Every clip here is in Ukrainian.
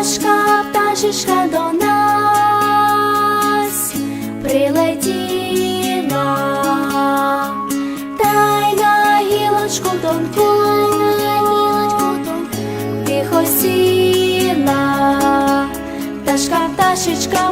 пташка, пташечка до нас прилетіла, та й на гілочку тонку, тихо сіла, пташка, пташечка.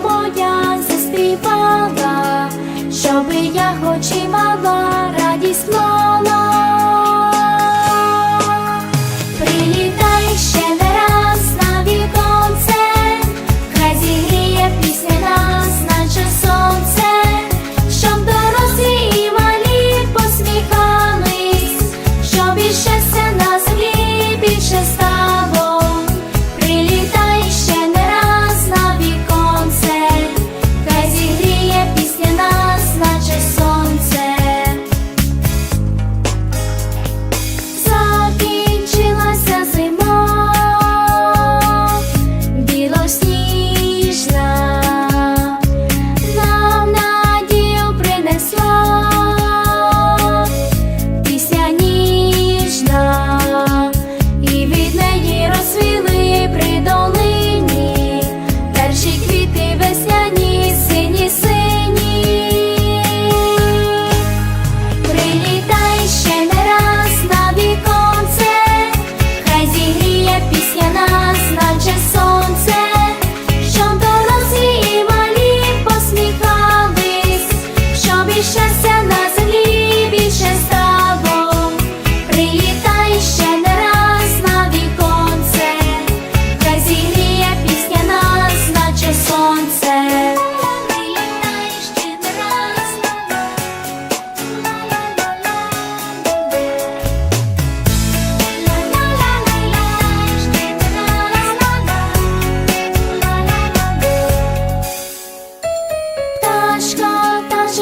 Хай щастя на землі більше стало, прилітай ще не.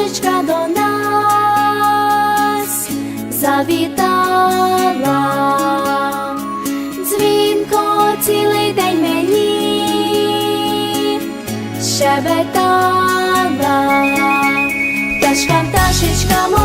кішечка до нас завітала, дзвінко цілий день мені щебетала, пташка, пташечка.